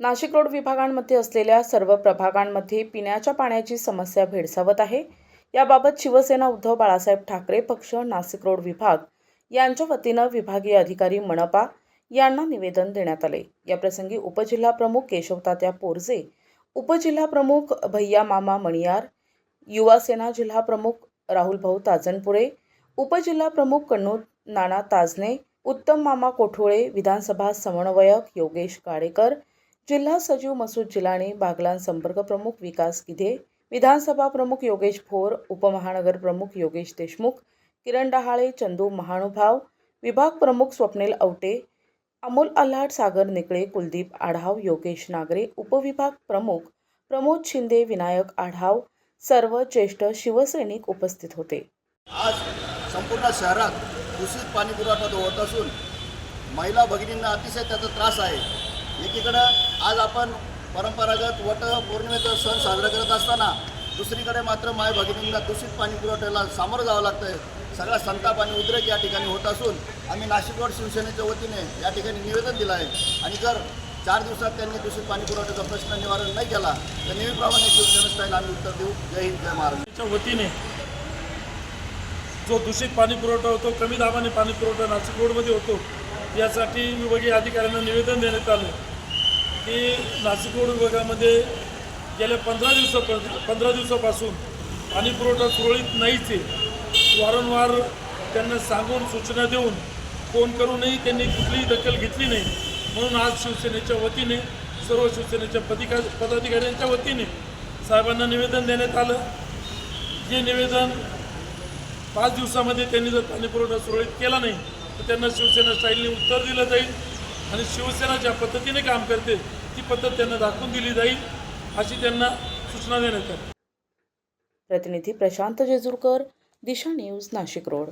Nashik road विभागांमध्ये असलेल्या सर्व प्रभागांमध्ये पिण्याच्या पाण्याची समस्या भेडसावत आहे. याबाबत शिवसेना उद्धव बाळासाहेब ठाकरे पक्ष नाशिक रोड विभाग यांच्या वतीनं विभागीय अधिकारी मनपा यांना निवेदन देण्यात आले. याप्रसंगी उपजिल्हा प्रमुख केशवतात्या पोरजे उपजिल्हा प्रमुख भैया मामा मणियार युवा सेना जिल्हा प्रमुख राहुल भाऊ ताजनपुरे उपजिल्हा प्रमुख कन्नूर नाना ताजने उत्तम मामा कोठोळे विधानसभा समन्वयक योगेश काळेकर जिल्हा सचिव मसूद जिलाणी बागलान संपर्क प्रमुख विकास गिधे विधानसभा प्रमुख योगेश भोर उपमहानगर प्रमुख योगेश देशमुख किरण डहाळे चंदू महानुभाव विभाग प्रमुख स्वप्नील अवटे अमोल अल्हाट सागर निकळे कुलदीप आढाव योगेश नागरे उपविभाग प्रमुख प्रमोद शिंदे विनायक आढाव सर्व ज्येष्ठ शिवसैनिक उपस्थित होते. आज संपूर्ण शहरात दूषित पाणी पुरवठा होत असून महिला भगिनींना अतिशय त्याचा त्रास आहे. एकीकडं आज आपण परंपरागत वट पौर्णिमेचा सण साजरा करत असताना दुसरीकडे मात्र माय भगिनींना दूषित पाणी पुरवठ्याला सामोरं जावं लागतं आहे सगळा संताप आणि उद्रेक या ठिकाणी होत असून आम्ही नाशिक रोड शिवसेनेच्या वतीने या ठिकाणी निवेदन दिलं आहे. आणि जर चार दिवसात त्यांनी दूषित पाणी पुरवठ्याचा प्रश्न निवारण नाही केला तर नेहमीप्रमाणे शिवसेनेस्टाईल आम्ही उत्तर देऊ. जय हिंद जय महाराष्ट्र. वतीने जो दूषित पाणी पुरवठा होतो कमी दाबाने पाणी पुरवठा नाशिक रोडमध्ये होतो यासाठी विभागीय अधिकाऱ्यांना निवेदन देण्यात आलं. की नाशिक रोड विभागामध्ये गेल्या पंधरा दिवसापर्यंत पंधरा दिवसापासून पाणी पुरवठा सुरळीत नाहीच आहे. वारंवार त्यांना सांगून सूचना देऊन फोन करूनही त्यांनी कुठलीही दखल घेतली नाही. म्हणून आज शिवसेनेच्या वतीने सर्व शिवसेनेच्या पदिका पदाधिकाऱ्यांच्या वतीने साहेबांना निवेदन देण्यात आलं. जे निवेदन पाच दिवसामध्ये त्यांनी जर पाणीपुरवठा सुरळीत केला नाही तर त्यांना शिवसेना स्टाईलने उत्तर दिलं जाईल. आणि शिवसेना ज्या पद्धतीने काम करते ती पद्धत त्यांना दाखवून दिली जाईल अशी त्यांना सूचना देण्यात आली. प्रतिनिधी प्रशांत जेजुरकर दिशा न्यूज नाशिक रोड.